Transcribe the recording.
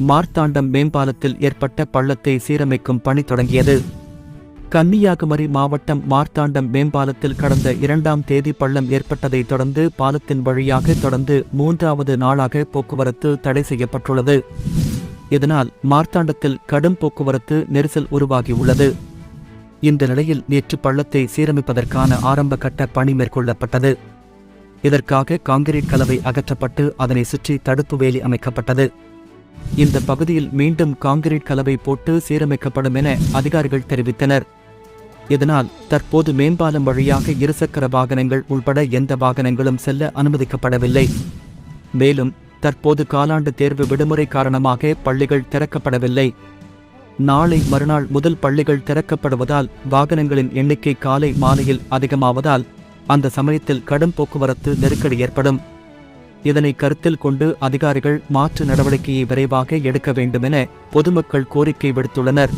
மார்த்தாண்டம் மேம்பாலத்தில் ஏற்பட்ட பள்ளத்தை சீரமைக்கும் பணி தொடங்கியது. கன்னியாகுமரி மாவட்டம் மார்த்தாண்டம் மேம்பாலத்தில் கடந்த இரண்டாம் தேதி பள்ளம் ஏற்பட்டதை தொடர்ந்து பாலத்தின் வழியாக தொடர்ந்து மூன்றாவது நாளாக போக்குவரத்து தடை செய்யப்பட்டுள்ளது. இதனால் மார்த்தாண்டத்தில் கடும் போக்குவரத்து நெரிசல் உருவாகியுள்ளது. இந்த நிலையில் நேற்று பள்ளத்தை சீரமைப்பதற்கான ஆரம்ப கட்ட பணி மேற்கொள்ளப்பட்டது. இதற்காக காங்கிரீட் கலவை அகற்றப்பட்டு அதனை சுற்றி தடுப்பு வேலி அமைக்கப்பட்டது. இந்த பகுதியில் மீண்டும் காங்கிரீட் கலவை போட்டு சீரமைக்கப்படும் என அதிகாரிகள் தெரிவித்தனர். இதனால் தற்போது மேம்பாலம் வழியாக இருசக்கர வாகனங்கள் உள்பட எந்த வாகனங்களும் செல்ல அனுமதிக்கப்படவில்லை. மேலும் தற்போது காலாண்டு தேர்வு விடுமுறை காரணமாக பள்ளிகள் திறக்கப்படவில்லை. நாளை மறுநாள் முதல் பள்ளிகள் திறக்கப்படுவதால் வாகனங்களின் எண்ணிக்கை காலை மாலையில் அதிகமாவதால் அந்த சமயத்தில் கடும் போக்குவரத்து நெருக்கடி ஏற்படும். இதனை கருத்தில் கொண்டு அதிகாரிகள் மாற்று நடவடிக்கையை விரைவாக எடுக்க வேண்டுமென பொதுமக்கள் கோரிக்கை விடுத்துள்ளனர்.